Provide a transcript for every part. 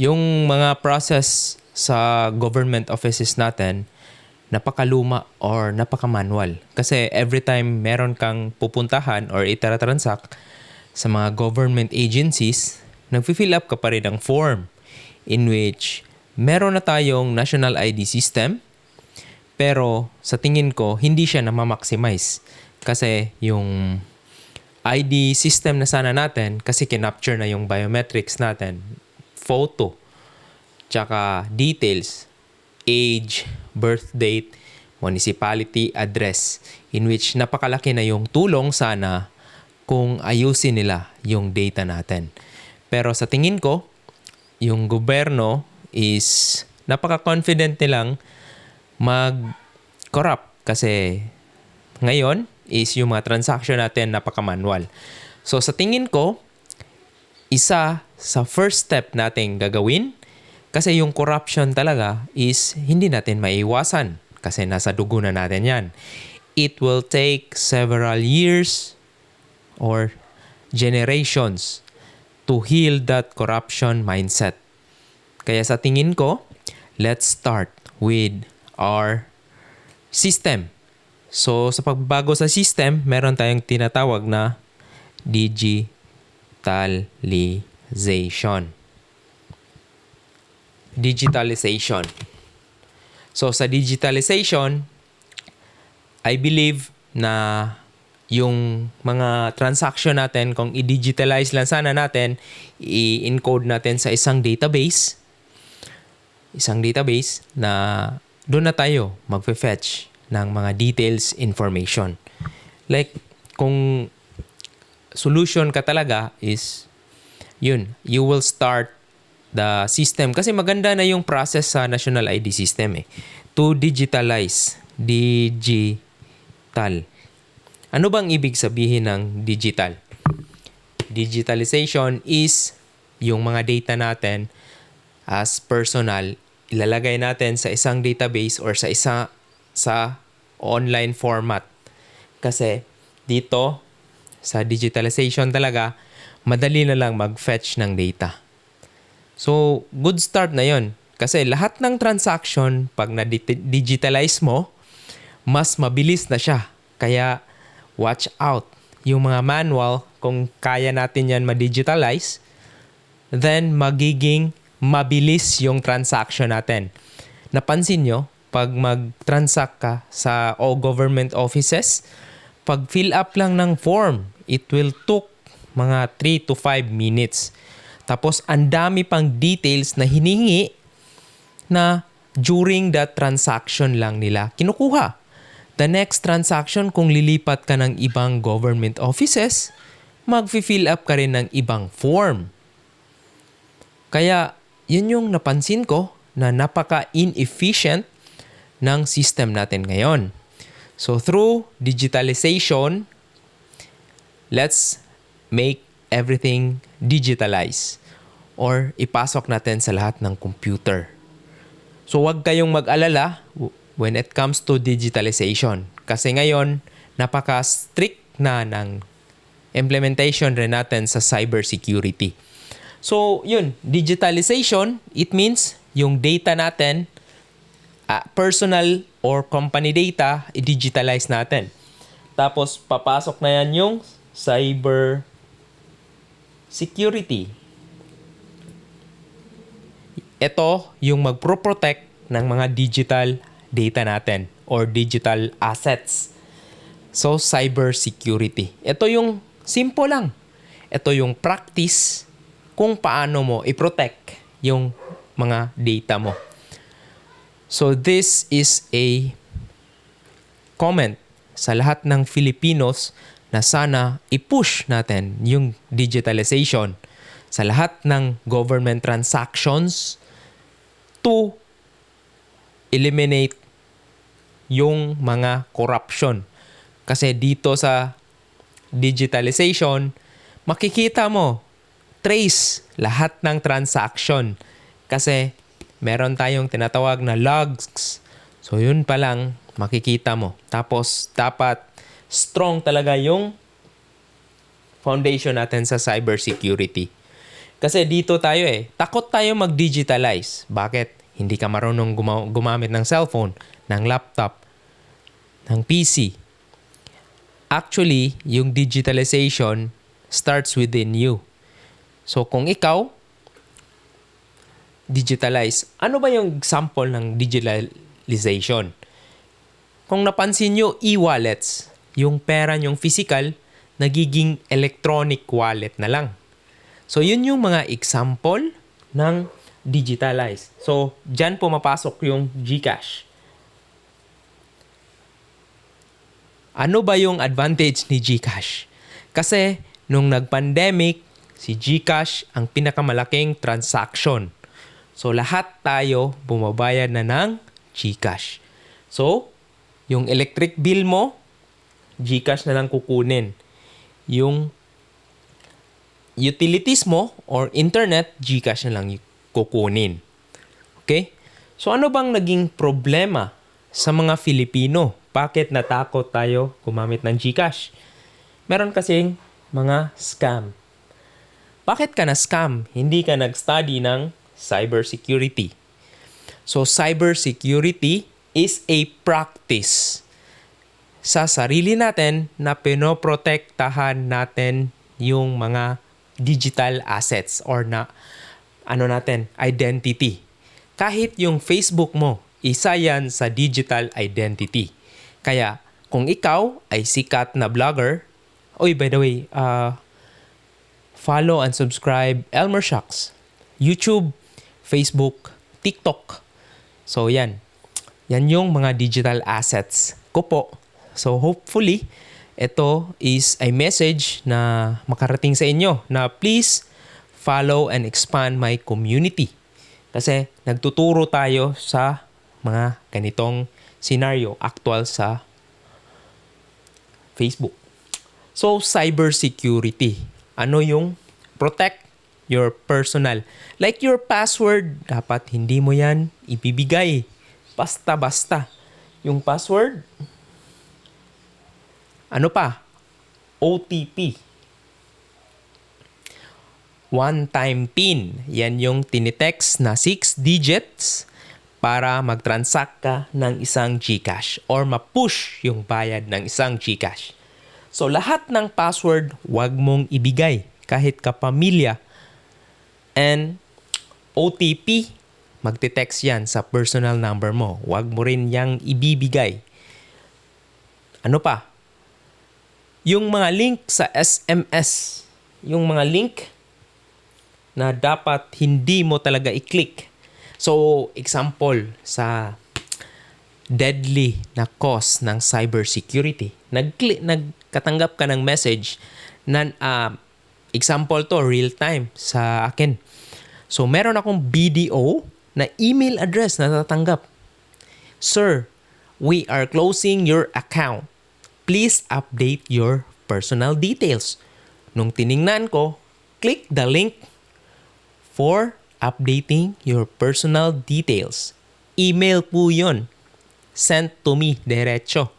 yung mga process sa government offices natin, napakaluma or napaka-manual. Kasi every time meron kang pupuntahan or itaratransact sa mga government agencies, nag-fill up ka pa rin ng form in which meron na tayong national ID system pero sa tingin ko hindi siya na ma-maximize kasi yung ID system na sana natin kasi kinapture na yung biometrics natin, photo, tsaka details, age, birth date, municipality, address, in which napakalaki na yung tulong sana kung ayusin nila yung data natin. Pero sa tingin ko, yung gobyerno is napaka-confident nilang mag-corrupt kasi ngayon is yung mga transaction natin napaka-manual. So sa tingin ko, isa sa first step nating gagawin kasi yung corruption talaga is hindi natin maiwasan kasi nasa dugo na natin yan. It will take several years or generations to heal that corruption mindset. Kaya sa tingin ko, let's start with our system. So sa pagbago sa system, meron tayong tinatawag na digitalization. Digitalization. So sa digitalization, I believe na yung mga transaction natin, kung i-digitalize lang sana natin, i-encode natin sa isang database, isang database na doon na tayo magfe-fetch ng mga details information. Like, kung solution ka talaga is, yun, you will start the system. Kasi maganda na yung process sa National ID system eh. To digitalize. Digital. Ano bang ibig sabihin ng digital? Digitalization is yung mga data natin as personal ilalagay natin sa isang database or sa isa sa online format. Kasi dito sa digitalization talaga madali na lang mag-fetch ng data. So, good start na 'yon. Kasi lahat ng transaction pag na-digitalize mo, mas mabilis na siya. Kaya watch out. Yung mga manual, kung kaya natin yan ma-digitalize, then magiging mabilis yung transaction natin. Napansin nyo, pag mag-transact ka sa o government offices, pag fill up lang ng form, it will took mga 3 to 5 minutes. Tapos, ang dami pang details na hiningi na during that transaction lang nila kinukuha. The next transaction, kung lilipat ka ng ibang government offices, mag-fill up ka rin ng ibang form. Kaya, yun yung napansin ko na napaka-inefficient ng system natin ngayon. So, through digitalization, let's make everything digitalized or ipasok natin sa lahat ng computer. So, wag kayong mag-alala when it comes to digitalization. Kasi ngayon, napaka-strict na ng implementation rin natin sa cybersecurity. So, yun, digitalization, it means yung data natin, uh, personal or company data, i-digitalize natin. Tapos, papasok na yan yung cyber security. Ito yung magpro-protect ng mga digital data natin or digital assets. So, cyber security. Ito yung simple lang. Ito yung practice kung paano mo i-protect yung mga data mo. So, this is a comment sa lahat ng Filipinos na sana i-push natin yung digitalization sa lahat ng government transactions to eliminate yung mga corruption. Kasi dito sa digitalization, makikita mo, trace lahat ng transaction. Kasi meron tayong tinatawag na logs. So yun pa lang, makikita mo. Tapos dapat strong talaga yung foundation natin sa cybersecurity. Kasi dito tayo eh, takot tayo mag-digitalize. Bakit? Hindi ka marunong guma- gumamit ng cellphone, ng laptop, ng PC. Actually, yung digitalization starts within you. So kung ikaw, digitalize, ano ba yung example ng digitalization? Kung napansin nyo, e-wallets, yung pera nyong physical, nagiging electronic wallet na lang. So, yun yung mga example ng digitalize. So, dyan pumapasok yung GCash. Ano ba yung advantage ni GCash? Kasi, nung nag-pandemic, si GCash ang pinakamalaking transaction. So, lahat tayo bumabayad na ng GCash. So, yung electric bill mo, GCash na lang kukunin. Yung utilities mo or internet, GCash na lang kukunin. Okay? So ano bang naging problema sa mga Filipino? Bakit natakot tayo gumamit ng GCash? Meron kasing mga scam. Bakit ka na scam? Hindi ka nag-study ng cybersecurity. So cybersecurity is a practice sa sarili natin na pinoprotektahan natin yung mga digital assets or na ano natin, identity. Kahit yung Facebook mo, isa yan sa digital identity. Kaya kung ikaw ay sikat na vlogger, oy by the way, uh, follow and subscribe Elmer Shocks, YouTube, Facebook, TikTok. So yan. Yan yung mga digital assets ko po. So hopefully, ito is a message na makarating sa inyo na please follow and expand my community. Kasi nagtuturo tayo sa mga ganitong scenario actual sa Facebook. So, cybersecurity. Ano yung protect your personal. Like your password, dapat hindi mo yan ibibigay. Basta-basta. Yung password, ano pa? OTP. One-time PIN. Yan yung tinitext na 6 digits para mag-transact ka ng isang GCash or ma-push yung bayad ng isang GCash. So lahat ng password, wag mong ibigay kahit kapamilya. And OTP, magte-text yan sa personal number mo. Wag mo rin yang ibibigay. Ano pa? Yung mga link sa SMS, yung mga link na dapat hindi mo talaga i-click. So, example sa deadly na cause ng cybersecurity. Nag nagkatanggap ka ng message na uh, example to real time sa akin. So, meron akong BDO na email address na natatanggap. Sir, we are closing your account. Please update your personal details. Nung tiningnan ko, click the link for updating your personal details. Email po yon. Sent to me diretso.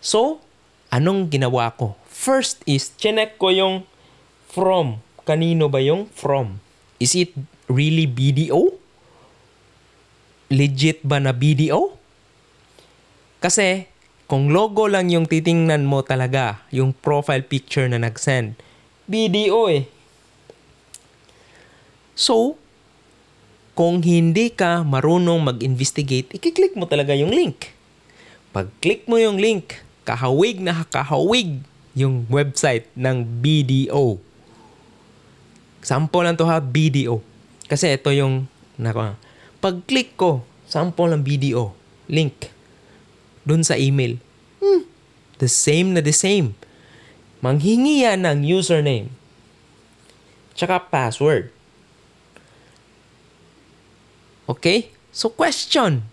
So, anong ginawa ko? First is, chinek ko yung from. Kanino ba yung from? Is it really BDO? Legit ba na BDO? Kasi, kung logo lang yung titingnan mo talaga, yung profile picture na nag-send, BDO eh. So, kung hindi ka marunong mag-investigate, ikiklik mo talaga yung link. Pag-click mo yung link, kahawig na kahawig yung website ng BDO. Sample lang to ha, BDO. Kasi ito yung, nako, pag-click ko, sample ng BDO, link, dun sa email. Hmm, the same na the same. Manghingi yan ng username, tsaka password. Okay? So question,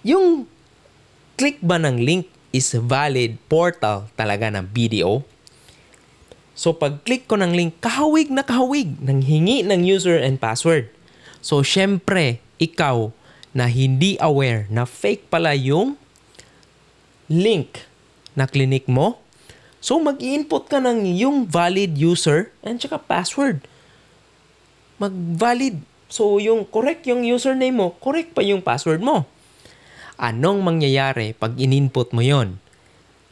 yung click ba ng link is valid portal talaga ng BDO? So pag click ko ng link, kahawig na kahawig ng hingi ng user and password. So syempre, ikaw na hindi aware na fake pala yung link na clinic mo, so mag-input ka ng yung valid user and saka password. mag-valid. So, yung correct yung username mo, correct pa yung password mo. Anong mangyayari pag in-input mo yon?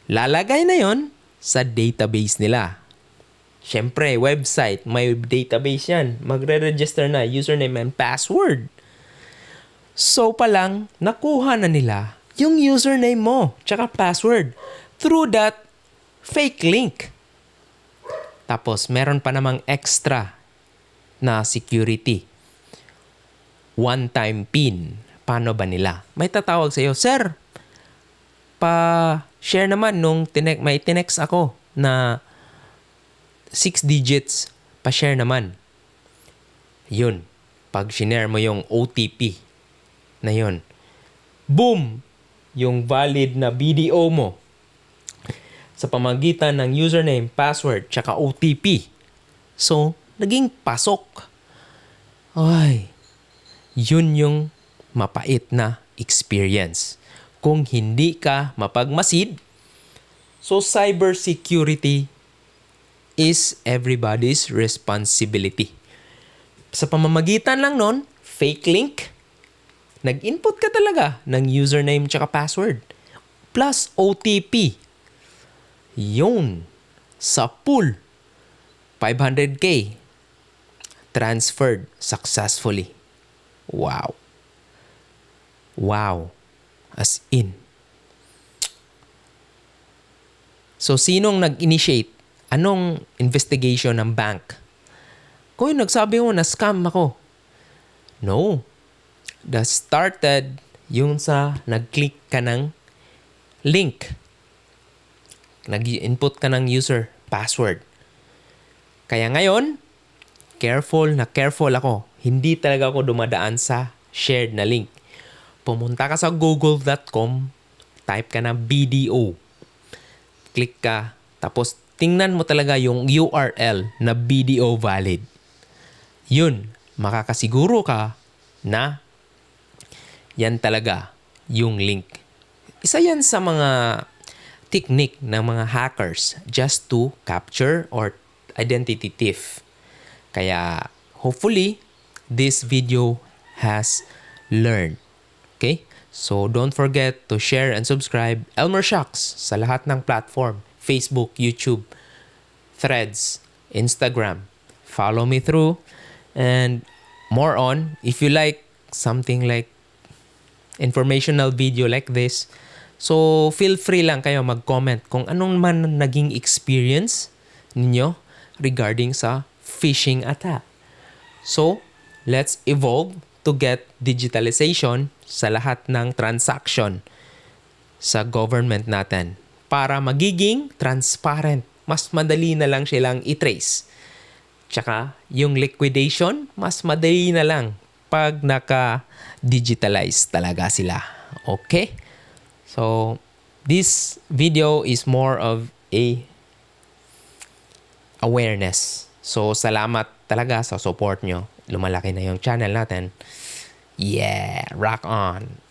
Lalagay na yon sa database nila. Siyempre, website, may database yan. Magre-register na username and password. So pa lang, nakuha na nila yung username mo tsaka password through that fake link. Tapos, meron pa namang extra na security. One-time PIN. Paano ba nila? May tatawag sa'yo, Sir, pa-share naman nung tinek may tinext ako na 6 digits, pa-share naman. Yun. Pag shinare mo yung OTP na yun. Boom! Yung valid na BDO mo sa pamagitan ng username, password, tsaka OTP. So, naging pasok. Ay, yun yung mapait na experience. Kung hindi ka mapagmasid, so cybersecurity is everybody's responsibility. Sa pamamagitan lang nun, fake link, nag-input ka talaga ng username tsaka password. Plus OTP. Yun. Sa pool. 500k. Transferred successfully. Wow. Wow. As in. So, sinong nag-initiate? Anong investigation ng bank? Yung nagsabi mo na scam ako. No. That started yung sa nag-click ka ng link. Nag-input ka ng user password. Kaya ngayon, careful na careful ako. Hindi talaga ako dumadaan sa shared na link. Pumunta ka sa google.com, type ka na BDO. Click ka, tapos tingnan mo talaga yung URL na BDO valid. Yun, makakasiguro ka na yan talaga yung link. Isa yan sa mga technique ng mga hackers just to capture or identity thief. Kaya hopefully this video has learned. Okay? So don't forget to share and subscribe Elmer Shocks sa lahat ng platform. Facebook, YouTube, Threads, Instagram. Follow me through and more on if you like something like informational video like this. So, feel free lang kayo mag-comment kung anong man naging experience ninyo regarding sa phishing attack. So, let's evolve to get digitalization sa lahat ng transaction sa government natin para magiging transparent. Mas madali na lang silang i-trace. Tsaka, yung liquidation, mas madali na lang pag naka-digitalize talaga sila. Okay? So, this video is more of a awareness. So, salamat talaga sa support nyo. Lumalaki na yung channel natin. Yeah, rock on.